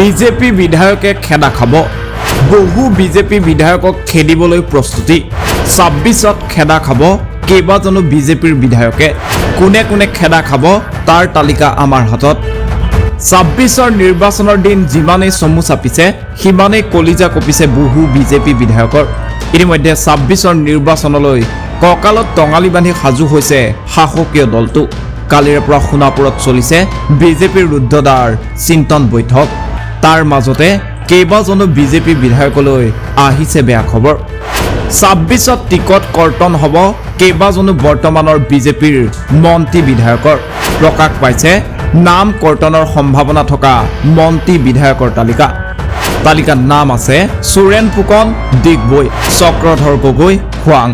BJP বিধায়কে খেদা খাব। বহু বিজেপি বিধায়কক খেদিবলৈ প্ৰস্তুতি। ছাব্বিছত খেদা খাব কেইবাজনো বিজেপিৰ বিধায়কে। কোনে কোনে খেদা খাব তাৰ তালিকা আমাৰ হাতত। ছাব্বিছৰ নিৰ্বাচনৰ দিন যিমানেই চমু চাপিছে সিমানেই কলিজা কঁপিছে বহু বিজেপি বিধায়কৰ। ইতিমধ্যে ছাব্বিছৰ নিৰ্বাচনলৈ কঁকালত টঙালি বান্ধি সাজু হৈছে শাসকীয় দলটো। কালিৰে পৰা সোণাপুৰত চলিছে বিজেপিৰ ৰুদ্ধদ্বাৰ চিন্তন বৈঠক। তাৰ মাজতে কেইবাজনো বিজেপি বিধায়কলৈ আহিছে বেয়া খবৰ। ছাব্বিছত টিকট কৰ্তন হ'ব কেইবাজনো বৰ্তমানৰ বিজেপিৰ মন্ত্ৰী বিধায়কৰ। প্ৰকাশ পাইছে নাম কৰ্তনৰ সম্ভাৱনা থকা মন্ত্ৰী বিধায়কৰ তালিকা। তালিকাত নাম আছে সুৰেণ ফুকন ডিগবৈ চক্ৰধৰ গগৈ খোৱাং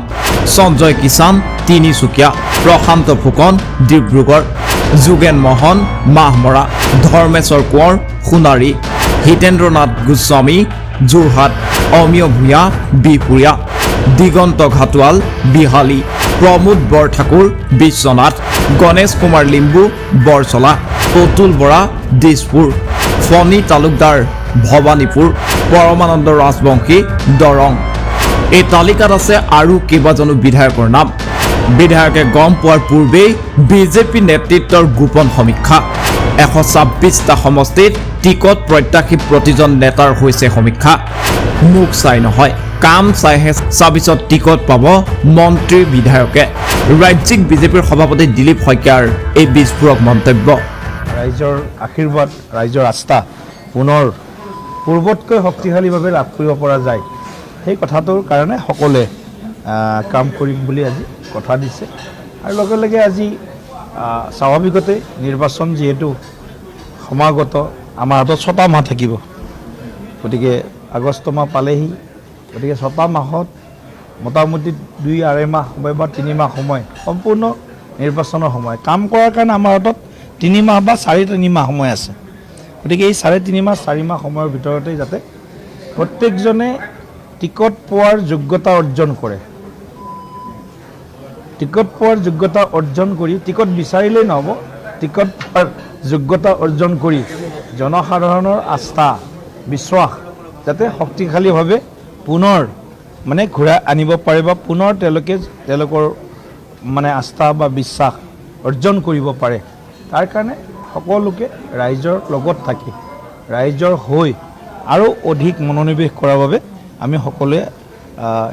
সঞ্জয় কিষাণ তিনিচুকীয়া প্ৰশান্ত ফুকন ডিব্ৰুগড় যোগেন মহন মাহমৰা ধৰ্মেশ্বৰ কোঁৱৰ সোণাৰী হিতেন্দ্ৰনাথ গোস্বামী, যোৰহাট, অমিয় ভূঞা, বিহপুৰীয়া, দিগন্ত ঘাটোৱাল, বিহালী, প্ৰমোদ বৰঠাকুৰ, বিশ্বনাথ, গণেশ কুমাৰ লিম্বু, বৰচলা প্ৰতুল বৰা, দিছপুৰ, ফণী তালুকদাৰ, ভৱানীপুৰ, পৰমানন্দ ৰাজবংশী, দৰং। এই তালিকাত আছে আৰু কেইবাজনো বিধায়কৰ নাম। বিধায়কে গম পোৱাৰ পূৰ্বেই বিজেপি নেতৃত্বৰ গোপন সমীক্ষা। এশ ছাব্বিছটা সমষ্টিত টিকট প্ৰত্যাশী প্ৰতিজন নেতাৰ হৈছে সমীক্ষা। মুখ চাই নহয় কাম চাইহে ছাব্বিছত টিকট পাব মন্ত্ৰী বিধায়কে। ৰাজ্যিক বিজেপিৰ সভাপতি দিলীপ শইকীয়াৰ এই বিস্ফোৰক মন্তব্য। ৰাইজৰ আশীৰ্বাদ ৰাইজৰ আস্থা পুনৰ পূৰ্বতকৈ শক্তিশালীভাৱে লাভ কৰিব পৰা যায়। সেই কথাটোৰ কাৰণে সকলোৱে কাম কৰিম বুলি আজি কথা দিছে। আৰু লগে লগে আজি স্বাভাৱিকতে নিৰ্বাচন যিহেতু সমাগত, আমাৰ হাতত ছটা মাহ থাকিব। গতিকে আগষ্ট মাহ পালেহি, গতিকে ছটা মাহত মোটামুটি দুই আঢ়ৈ মাহ সময় বা তিনি মাহ সময়, সম্পূৰ্ণ নিৰ্বাচনৰ সময়। কাম কৰাৰ কাৰণে আমাৰ হাতত তিনি মাহ বা চাৰি তিনি মাহ সময় আছে। গতিকে এই চাৰে তিনি মাহ, চাৰি মাহ সময়ৰ ভিতৰতে যাতে প্ৰত্যেকজনে টিকট পোৱাৰ যোগ্যতা অৰ্জন কৰে। টিকট পোৱাৰ যোগ্যতা অৰ্জন কৰি, টিকট বিচাৰিলেই নহ'ব, টিকট পোৱাৰ যোগ্যতা অৰ্জন কৰি জনসাধাৰণৰ আস্থা, বিশ্বাস যাতে শক্তিশালীভাৱে পুনৰ মানে ঘূৰাই আনিব পাৰে বা পুনৰ তেওঁলোকে, তেওঁলোকৰ মানে আস্থা বা বিশ্বাস অৰ্জন কৰিব পাৰে। তাৰ কাৰণে সকলোকে ৰাইজৰ লগত থাকি, ৰাইজৰ হৈ আৰু অধিক মনোনিৱেশ কৰাৰ বাবে আমি সকলোৱে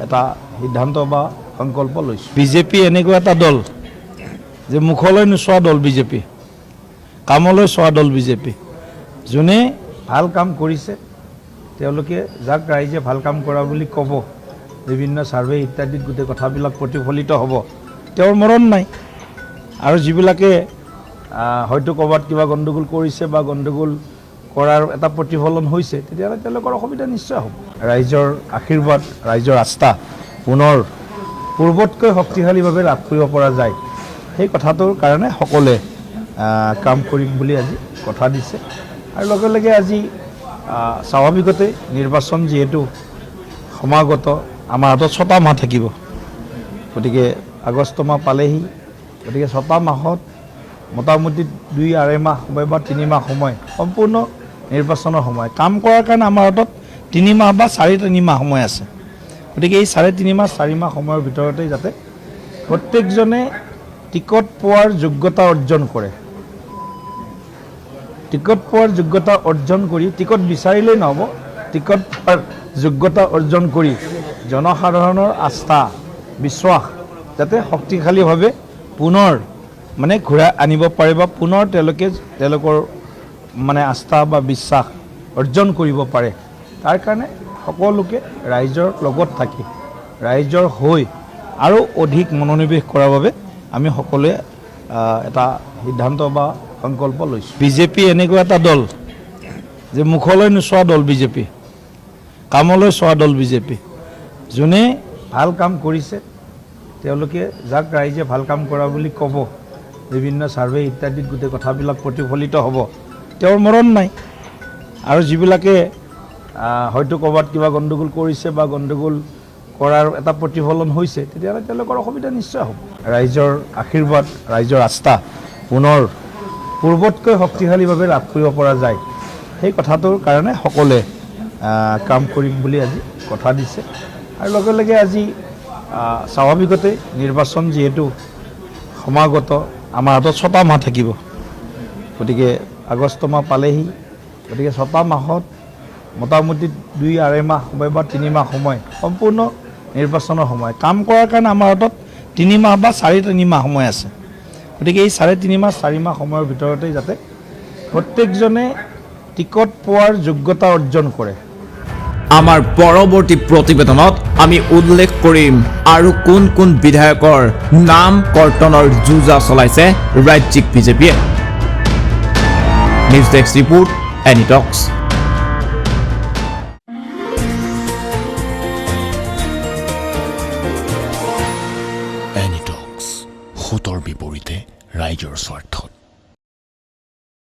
এটা সিদ্ধান্ত বা সংকল্প লৈছোঁ। বিজেপি এনেকুৱা এটা দল যে মুখলৈ নোচোৱা দল বিজেপি কামলৈ চোৱা দল বিজেপি যোনে ভালো কাম কৰিছে, তেওঁলোকে যাক ৰাইজে ভালো কাম কৰা বুলি ক'ব, বিভিন্ন ছাৰ্ভে ইত্যাদিত গোটেই কথাবিলাক প্ৰতিফলিত হ'ব, তেওঁৰ মৰণ নাই। আৰু যিবিলাকে হয়তো ক'ৰবাত কিবা গণ্ডগোল কৰিছে বা গণ্ডগোল কৰাৰ এটা প্ৰতিফলন হৈছে, তেতিয়াহ'লে তেওঁলোকৰ অসুবিধা নিশ্চয় হ'ব। ৰাইজৰ আশীৰ্বাদ, ৰাইজৰ আস্থা পুনৰ পূৰ্বতকৈ শক্তিশালীভাৱে লাভ কৰিব পৰা যায়। সেই কথাটোৰ কাৰণে সকলোৱে কাম কৰিম বুলি আজি কথা দিছে। আৰু লগে লগে আজি স্বাভাৱিকতে নিৰ্বাচন যিহেতু সমাগত, আমাৰ হাতত ছটা মাহ থাকিব। গতিকে আগষ্ট মাহ পালেহি। গতিকে ছটা মাহত মোটামুটি দুই, আঢ়ৈ মাহ সময় বা তিনি মাহ সময়, সম্পূৰ্ণ নিৰ্বাচনৰ সময়। কাম কৰাৰ কাৰণে আমাৰ হাতত তিনি মাহ বা চাৰি তিনি মাহ সময় আছে। গতিকে এই চাৰে তিনি মাহ, চাৰি মাহ সময়ৰ ভিতৰতে যাতে প্ৰত্যেকজনে টিকট পোৱাৰ যোগ্যতা অৰ্জন কৰে। টিকট পোৱাৰ যোগ্যতা অৰ্জন কৰি, টিকট বিচাৰিলেই নহ'ব, টিকট পোৱাৰ যোগ্যতা অৰ্জন কৰি জনসাধাৰণৰ আস্থা, বিশ্বাস যাতে শক্তিশালীভাৱে পুনৰ মানে ঘূৰাই আনিব পাৰে বা পুনৰ তেওঁলোকে, তেওঁলোকৰ মানে আস্থা বা বিশ্বাস অৰ্জন কৰিব পাৰে। তাৰ কাৰণে সকলোকে ৰাইজৰ লগত থাকি, ৰাইজৰ হৈ আৰু অধিক মনোনিৱেশ কৰাৰ বাবে আমি সকলোৱে এটা সিদ্ধান্ত বা সংকল্প লৈছোঁ। বিজেপি এনেকুৱা এটা দল যে মুখলৈ নোচোৱা দল বিজেপি, কামলৈ চোৱা দল বিজেপি। যোনে ভালো কাম কৰিছে, তেওঁলোকে যাক ৰাইজে ভালো কাম কৰা বুলি ক'ব, বিভিন্ন ছাৰ্ভে ইত্যাদিত গোটেই কথাবিলাক প্ৰতিফলিত হ'ব, তেওঁৰ মৰণ নাই। আৰু যিবিলাকে হয়তো ক'ৰবাত কিবা গণ্ডগোল কৰিছে বা গণ্ডগোল কৰাৰ এটা প্ৰতিফলন হৈছে, তেতিয়াহ'লে তেওঁলোকৰ অসুবিধা নিশ্চয় হ'ব। ৰাইজৰ আশীৰ্বাদ, ৰাইজৰ আস্থা পুনৰ পূৰ্বতকৈ শক্তিশালীভাৱে লাভ কৰিব পৰা যায়। সেই কথাটোৰ কাৰণে সকলোৱে কাম কৰিম বুলি আজি কথা দিছে। আৰু লগে লগে আজি স্বাভাৱিকতে নিৰ্বাচন যিহেতু সমাগত, আমাৰ হাতত ছটা মাহ থাকিব। গতিকে আগষ্ট মাহ পালেহি, গতিকে ছটা মাহত মোটামুটি দুই আঢ়ৈ মাহ সময় বা তিনি মাহ সময়, সম্পূৰ্ণ নিৰ্বাচনৰ সময়। কাম কৰাৰ কাৰণে আমাৰ হাতত তিনি মাহ বা চাৰি তিনি মাহ সময় আছে। গতিকে এই চাৰে তিনি মাহ, চাৰি মাহ সময়ৰ ভিতৰতে যাতে প্ৰত্যেকজনে টিকট পোৱাৰ যোগ্যতা অৰ্জন কৰে। আমাৰ পৰৱৰ্তী প্ৰতিবেদনত আমি উল্লেখ কৰিম আৰু কোন কোন বিধায়কৰ নাম কৰ্তনৰ যুঁজা চলাইছে ৰাজ্যিক বিজেপিয়ে। নিউজ ডেস্ক ৰিপোৰ্ট এনিটক্স সোঁতৰ বিপৰীতে ৰাইজৰ স্বাৰ্থ